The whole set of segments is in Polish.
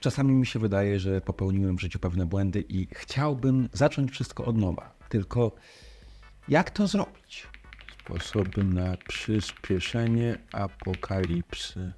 Czasami mi się wydaje, że popełniłem w życiu pewne błędy i chciałbym zacząć wszystko od nowa. Tylko jak to zrobić? Sposoby na przyspieszenie apokalipsy.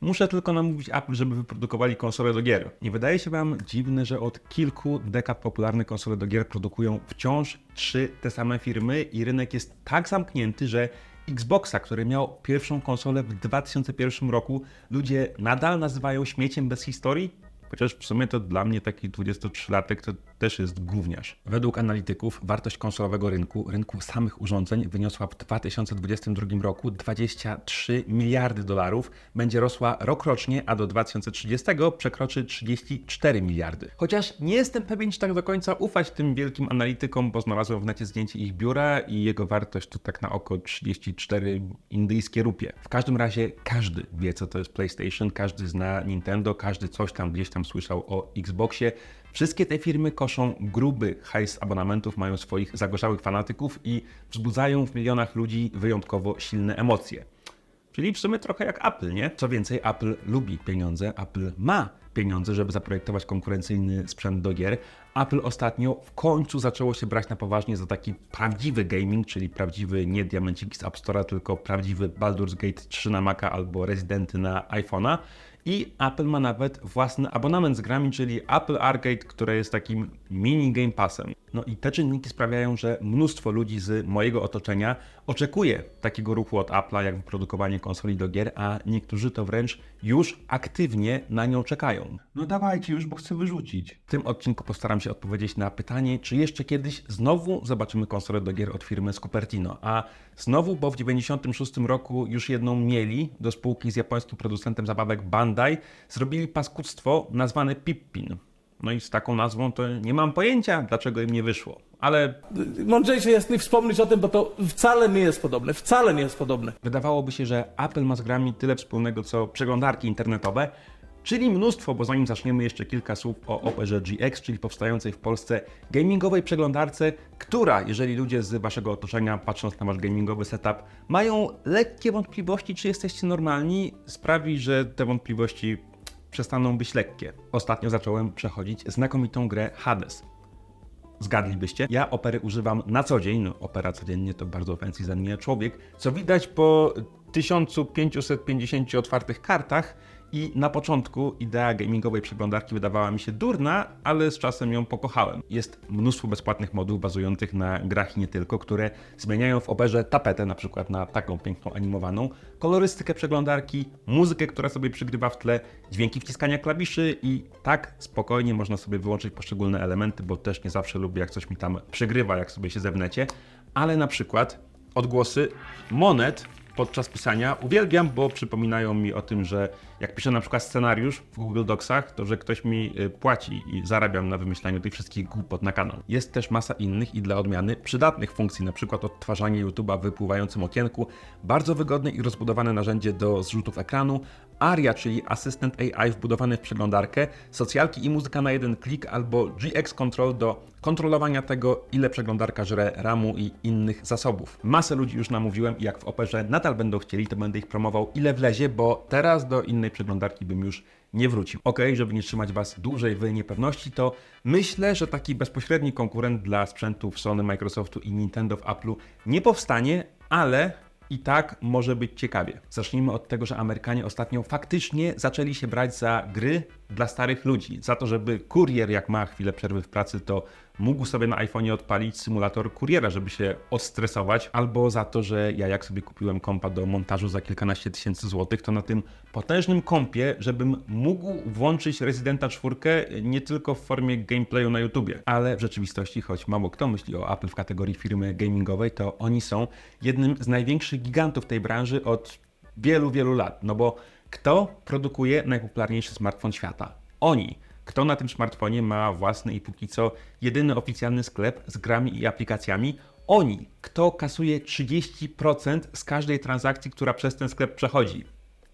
Muszę tylko namówić Apple, żeby wyprodukowali konsole do gier. Nie wydaje się wam dziwne, że od kilku dekad popularne konsole do gier produkują wciąż trzy te same firmy i rynek jest tak zamknięty, że Xboxa, który miał pierwszą konsolę w 2001 roku, ludzie nadal nazywają śmieciem bez historii? Chociaż w sumie to dla mnie taki 23-latek to też jest gówniarz. Według analityków wartość konsolowego rynku, rynku samych urządzeń wyniosła w 2022 roku 23 miliardy dolarów, będzie rosła rokrocznie, a do 2030 przekroczy 34 miliardy. Chociaż nie jestem pewien, czy tak do końca ufać tym wielkim analitykom, bo znalazłem w necie zdjęcie ich biura i jego wartość to tak na oko 34 indyjskie rupie. W każdym razie każdy wie, co to jest PlayStation, każdy zna Nintendo, każdy coś tam gdzieś tam słyszał o Xboxie. Wszystkie te firmy koszą gruby hajs abonamentów, mają swoich zagorzałych fanatyków i wzbudzają w milionach ludzi wyjątkowo silne emocje. Czyli w sumie trochę jak Apple, nie? Co więcej, Apple lubi pieniądze, Apple ma pieniądze, żeby zaprojektować konkurencyjny sprzęt do gier. Apple ostatnio w końcu zaczęło się brać na poważnie za taki prawdziwy gaming, czyli prawdziwy nie diamenciki z App Store'a, tylko prawdziwy Baldur's Gate 3 na Maca albo Residenty na iPhone'a. I Apple ma nawet własny abonament z grami, czyli Apple Arcade, które jest takim mini Game Passem. No i te czynniki sprawiają, że mnóstwo ludzi z mojego otoczenia oczekuje takiego ruchu od Apple'a, jak wyprodukowanie konsoli do gier, a niektórzy to wręcz już aktywnie na nią czekają. No dawajcie już, bo chcę wyrzucić. W tym odcinku postaram się odpowiedzieć na pytanie, czy jeszcze kiedyś znowu zobaczymy konsolę do gier od firmy z Cupertino. A znowu, bo w 96 roku już jedną mieli do spółki z japońskim producentem zabawek Bandai, zrobili paskudztwo nazwane Pippin. No i z taką nazwą to nie mam pojęcia, dlaczego im nie wyszło. Ale Mądrzejsze jest nie wspomnieć o tym, bo to wcale nie jest podobne. Wcale nie jest podobne. wydawałoby się, że Apple ma z grami tyle wspólnego co przeglądarki internetowe, czyli mnóstwo, bo zanim zaczniemy jeszcze kilka słów o Operze GX, czyli powstającej w Polsce gamingowej przeglądarce, która, jeżeli ludzie z waszego otoczenia, patrząc na wasz gamingowy setup, mają lekkie wątpliwości, czy jesteście normalni, sprawi, że te wątpliwości przestaną być lekkie. Ostatnio zacząłem przechodzić znakomitą grę Hades. Zgadlibyście? Ja opery używam na co dzień. No, opera codziennie to bardzo fancy zamienia człowiek. Co widać po 1550 otwartych kartach. I na początku idea gamingowej przeglądarki wydawała mi się durna, ale z czasem ją pokochałem. Jest mnóstwo bezpłatnych modów bazujących na grach i nie tylko, które zmieniają w operze tapetę, na przykład na taką piękną animowaną, kolorystykę przeglądarki, muzykę, która sobie przygrywa w tle, dźwięki wciskania klawiszy i tak spokojnie można sobie wyłączyć poszczególne elementy, bo też nie zawsze lubię jak coś mi tam przegrywa, jak sobie się zewnecie, ale na przykład odgłosy monet podczas pisania uwielbiam, bo przypominają mi o tym, że jak piszę na przykład scenariusz w Google Docsach, to że ktoś mi y, płaci i zarabiam na wymyślaniu tych wszystkich głupot na kanał. Jest też masa innych i dla odmiany przydatnych funkcji, na przykład odtwarzanie YouTube'a w wypływającym okienku, bardzo wygodne i rozbudowane narzędzie do zrzutów ekranu, Aria, czyli asystent AI wbudowany w przeglądarkę, socjalki i muzyka na jeden klik albo GX Control do kontrolowania tego, ile przeglądarka żre RAMu i innych zasobów. Masę ludzi już namówiłem i jak w operze nadal będą chcieli, to będę ich promował ile wlezie, bo teraz do innej przeglądarki bym już nie wrócił. Ok, żeby nie trzymać Was dłużej w niepewności, to myślę, że taki bezpośredni konkurent dla sprzętów Sony, Microsoftu i Nintendo w Apple'u nie powstanie, ale i tak może być ciekawie. Zacznijmy od tego, że Amerykanie ostatnio faktycznie zaczęli się brać za gry dla starych ludzi. Za to, żeby kurier, jak ma chwilę przerwy w pracy, to mógł sobie na iPhone'ie odpalić symulator kuriera, żeby się odstresować, albo za to, że ja jak sobie kupiłem kompa do montażu za kilkanaście tysięcy złotych, to na tym potężnym kompie, żebym mógł włączyć Residenta 4 nie tylko w formie gameplayu na YouTubie, ale w rzeczywistości, choć mało kto myśli o Apple w kategorii firmy gamingowej, to oni są jednym z największych gigantów tej branży od wielu, wielu lat. No bo kto produkuje najpopularniejszy smartfon świata? Oni. Kto na tym smartfonie ma własny i póki co jedyny oficjalny sklep z grami i aplikacjami? Oni. Kto kasuje 30% z każdej transakcji, która przez ten sklep przechodzi?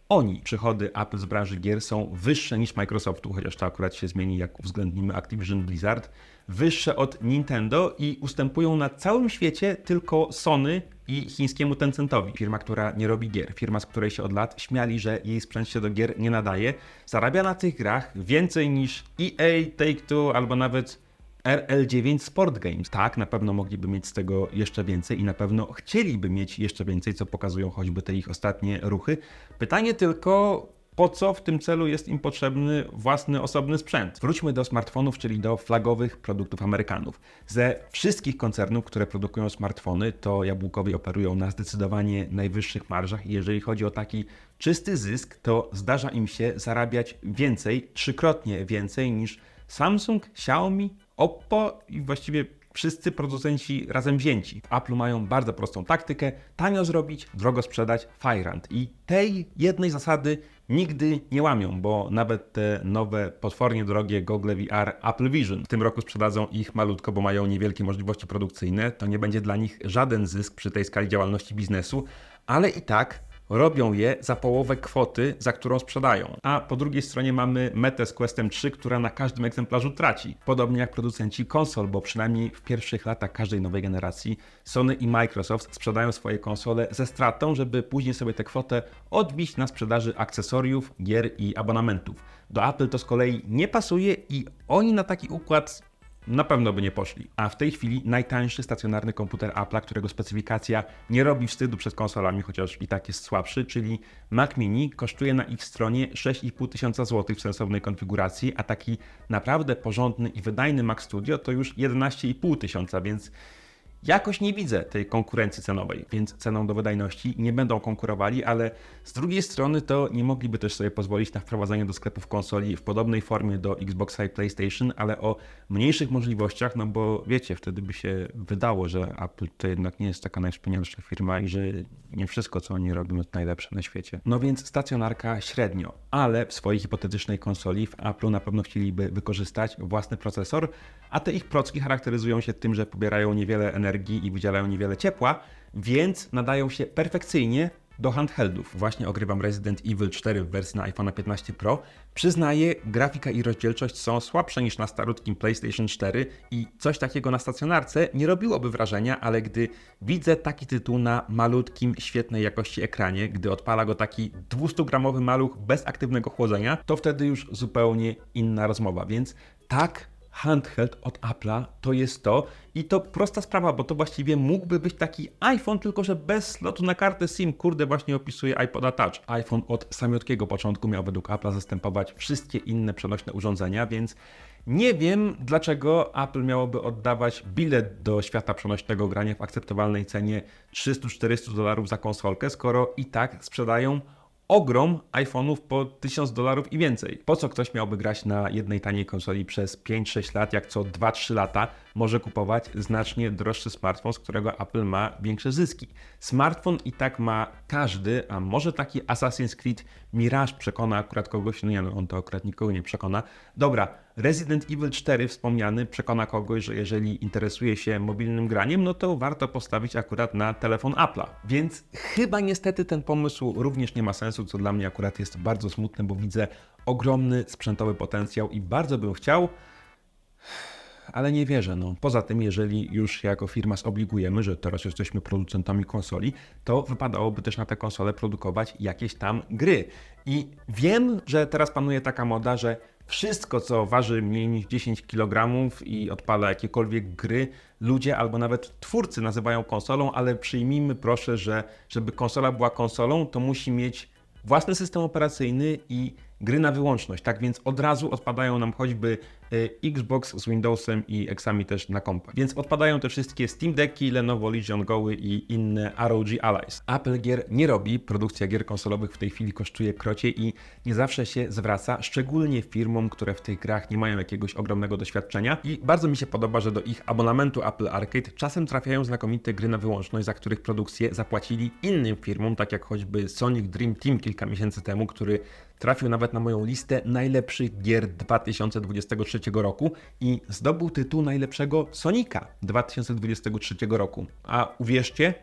Oni. Przychody Apple z branży gier są wyższe niż Microsoftu, chociaż to akurat się zmieni, jak uwzględnimy Activision Blizzard. Wyższe od Nintendo i ustępują na całym świecie tylko Sony i chińskiemu Tencentowi. Firma, która nie robi gier, firma, z której się od lat śmiali, że jej sprzęt się do gier nie nadaje, zarabia na tych grach więcej niż EA, Take-Two albo nawet RL9 Sport Games. Tak, na pewno mogliby mieć z tego jeszcze więcej i na pewno chcieliby mieć jeszcze więcej, co pokazują choćby te ich ostatnie ruchy. Pytanie tylko, po co w tym celu jest im potrzebny własny osobny sprzęt? Wróćmy do smartfonów, czyli do flagowych produktów Amerykanów. Ze wszystkich koncernów, które produkują smartfony, to jabłkowie operują na zdecydowanie najwyższych marżach jeżeli chodzi o taki czysty zysk, to zdarza im się zarabiać więcej, trzykrotnie więcej niż Samsung, Xiaomi, Oppo i właściwie wszyscy producenci razem wzięci. W Apple mają bardzo prostą taktykę: tanio zrobić, drogo sprzedać, fajrant. I tej jednej zasady nigdy nie łamią, bo nawet te nowe, potwornie drogie gogle VR Apple Vision w tym roku sprzedadzą ich malutko, bo mają niewielkie możliwości produkcyjne. To nie będzie dla nich żaden zysk przy tej skali działalności biznesu, ale i tak robią je za połowę kwoty, za którą sprzedają. A po drugiej stronie mamy Metę z Questem 3, która na każdym egzemplarzu traci. Podobnie jak producenci konsol, bo przynajmniej w pierwszych latach każdej nowej generacji Sony i Microsoft sprzedają swoje konsole ze stratą, żeby później sobie tę kwotę odbić na sprzedaży akcesoriów, gier i abonamentów. Do Apple to z kolei nie pasuje i oni na taki układ na pewno by nie poszli. A w tej chwili najtańszy stacjonarny komputer Apple'a, którego specyfikacja nie robi wstydu przed konsolami, chociaż i tak jest słabszy, czyli Mac Mini, kosztuje na ich stronie 6,5 tysiąca złotych w sensownej konfiguracji, a taki naprawdę porządny i wydajny Mac Studio to już 11,5 tysiąca, więc Jakoś nie widzę tej konkurencji cenowej, więc ceną do wydajności nie będą konkurowali, ale z drugiej strony to nie mogliby też sobie pozwolić na wprowadzenie do sklepów konsoli w podobnej formie do Xboxa i PlayStation, ale o mniejszych możliwościach, no bo wiecie, wtedy by się wydało, że Apple to jednak nie jest taka najwspanialsza firma i że nie wszystko, co oni robią, jest najlepsze na świecie. No więc stacjonarka średnio, ale w swojej hipotetycznej konsoli w Apple na pewno chcieliby wykorzystać własny procesor, a te ich procki charakteryzują się tym, że pobierają niewiele energii i wydzielają niewiele ciepła, więc nadają się perfekcyjnie do handheldów. Właśnie ogrywam Resident Evil 4 w wersji na iPhone 15 Pro. Przyznaję, grafika i rozdzielczość są słabsze niż na starutkim PlayStation 4 i coś takiego na stacjonarce nie robiłoby wrażenia, ale gdy widzę taki tytuł na malutkim, świetnej jakości ekranie, gdy odpala go taki 200-gramowy maluch bez aktywnego chłodzenia, to wtedy już zupełnie inna rozmowa. Więc tak, handheld od Apple'a to jest to i to prosta sprawa, bo to właściwie mógłby być taki iPhone, tylko że bez slotu na kartę SIM. Kurde, właśnie opisuje iPoda Touch. iPhone od samiutkiego początku miał według Apple'a zastępować wszystkie inne przenośne urządzenia, więc nie wiem, dlaczego Apple miałoby oddawać bilet do świata przenośnego grania w akceptowalnej cenie 300-400 dolarów za konsolkę, skoro i tak sprzedają ogrom iPhone'ów po 1000 dolarów i więcej. Po co ktoś miałby grać na jednej taniej konsoli przez 5-6 lat, jak co 2-3 lata może kupować znacznie droższy smartfon, z którego Apple ma większe zyski. Smartfon i tak ma każdy, a może taki Assassin's Creed Mirage przekona akurat kogoś, no nie no, on to akurat nikogo nie przekona. Dobra, Resident Evil 4 wspomniany przekona kogoś, że jeżeli interesuje się mobilnym graniem, no to warto postawić akurat na telefon Apple'a. Więc chyba niestety ten pomysł również nie ma sensu, co dla mnie akurat jest bardzo smutne, bo widzę ogromny sprzętowy potencjał i bardzo bym chciał, ale nie wierzę. No. Poza tym, jeżeli już jako firma zobligujemy, że teraz jesteśmy producentami konsoli, to wypadałoby też na te konsole produkować jakieś tam gry. I wiem, że teraz panuje taka moda, że wszystko, co waży mniej niż 10 kg i odpala jakiekolwiek gry, ludzie albo nawet twórcy nazywają konsolą, ale przyjmijmy proszę, że żeby konsola była konsolą, to musi mieć własny system operacyjny i gry na wyłączność. Tak więc od razu odpadają nam choćby y, Xbox z Windowsem i Xami też na kompach. Więc odpadają te wszystkie Steam Decki, Lenovo Legion Goły i inne ROG Allies. Apple gier nie robi, produkcja gier konsolowych w tej chwili kosztuje krocie i nie zawsze się zwraca, szczególnie firmom, które w tych grach nie mają jakiegoś ogromnego doświadczenia. I bardzo mi się podoba, że do ich abonamentu Apple Arcade czasem trafiają znakomite gry na wyłączność, za których produkcję zapłacili innym firmom, tak jak choćby Sonic Dream Team kilka miesięcy temu, który trafił nawet na moją listę najlepszych gier 2023 roku i zdobył tytuł najlepszego Sonika 2023 roku. A uwierzcie,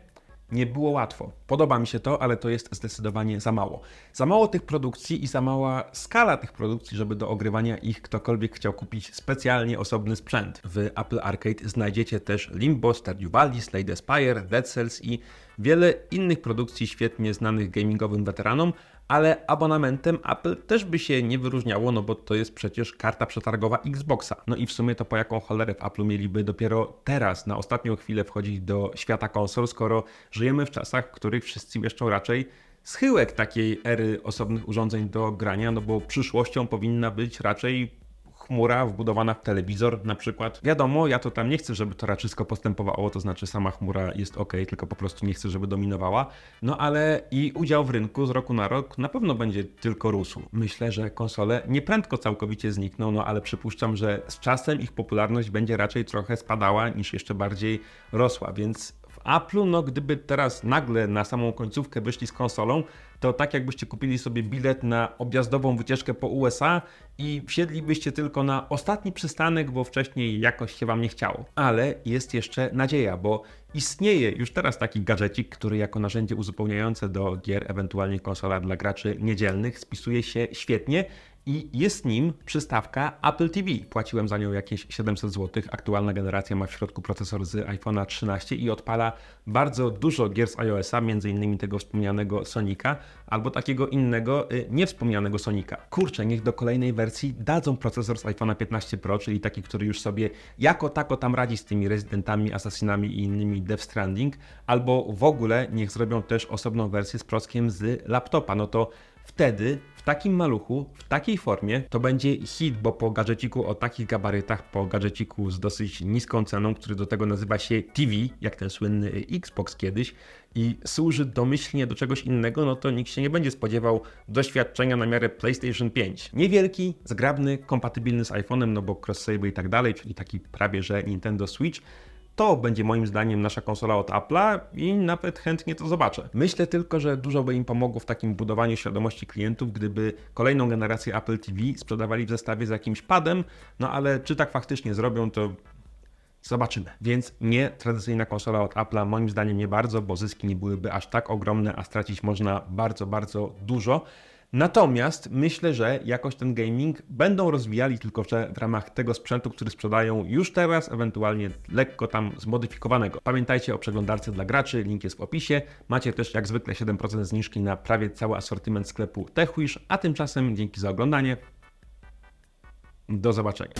nie było łatwo. Podoba mi się to, ale to jest zdecydowanie za mało. Za mało tych produkcji i za mała skala tych produkcji, żeby do ogrywania ich ktokolwiek chciał kupić specjalnie osobny sprzęt. W Apple Arcade znajdziecie też Limbo, Stardew Valley, Slade Spire, Dead Cells i wiele innych produkcji świetnie znanych gamingowym weteranom, ale abonamentem Apple też by się nie wyróżniało, no bo to jest przecież karta przetargowa Xboxa. No i w sumie to po jaką cholerę w Apple mieliby dopiero teraz, na ostatnią chwilę wchodzić do świata konsol, skoro żyjemy w czasach, w których wszyscy mieszczą raczej schyłek takiej ery osobnych urządzeń do grania, no bo przyszłością powinna być raczej chmura wbudowana w telewizor na przykład. Wiadomo, ja to tam nie chcę, żeby to raczysko postępowało, to znaczy sama chmura jest ok, tylko po prostu nie chcę, żeby dominowała. No ale i udział w rynku z roku na rok na pewno będzie tylko rósł. Myślę, że konsole nieprędko całkowicie znikną, no ale przypuszczam, że z czasem ich popularność będzie raczej trochę spadała niż jeszcze bardziej rosła, więc w Apple'u, no gdyby teraz nagle na samą końcówkę wyszli z konsolą, to tak jakbyście kupili sobie bilet na objazdową wycieczkę po USA i wsiedlibyście tylko na ostatni przystanek, bo wcześniej jakoś się wam nie chciało. Ale jest jeszcze nadzieja, bo istnieje już teraz taki gadżecik, który jako narzędzie uzupełniające do gier, ewentualnie konsola dla graczy niedzielnych, spisuje się świetnie i jest nim przystawka Apple TV. Płaciłem za nią jakieś 700 zł. Aktualna generacja ma w środku procesor z iPhone'a 13 i odpala bardzo dużo gier z iOS-a, m.in. tego wspomnianego Sonika, albo takiego innego, y, niewspomnianego Sonika. Kurczę, niech do kolejnej wersji dadzą procesor z iPhone'a 15 Pro, czyli taki, który już sobie jako tako tam radzi z tymi Residentami, Assassinami i innymi Death Stranding, albo w ogóle niech zrobią też osobną wersję z prockiem z laptopa. No to Wtedy w takim maluchu, w takiej formie to będzie hit, bo po gadżeciku o takich gabarytach, po gadżeciku z dosyć niską ceną, który do tego nazywa się TV, jak ten słynny Xbox kiedyś i służy domyślnie do czegoś innego, no to nikt się nie będzie spodziewał doświadczenia na miarę PlayStation 5. Niewielki, zgrabny, kompatybilny z iPhone'em, no bo cross-save i tak dalej, czyli taki prawie że Nintendo Switch. To będzie moim zdaniem nasza konsola od Apple'a i nawet chętnie to zobaczę. Myślę tylko, że dużo by im pomogło w takim budowaniu świadomości klientów, gdyby kolejną generację Apple TV sprzedawali w zestawie z jakimś padem, no ale czy tak faktycznie zrobią, to Zobaczymy. Więc nie tradycyjna konsola od Apple'a, moim zdaniem nie bardzo, bo zyski nie byłyby aż tak ogromne, a stracić można bardzo, bardzo dużo. Natomiast myślę, że jakoś ten gaming będą rozwijali tylko w ramach tego sprzętu, który sprzedają już teraz, ewentualnie lekko tam zmodyfikowanego. Pamiętajcie o przeglądarce dla graczy, link jest w opisie. Macie też jak zwykle 7% zniżki na prawie cały asortyment sklepu TechWish, a tymczasem dzięki za oglądanie. Do zobaczenia.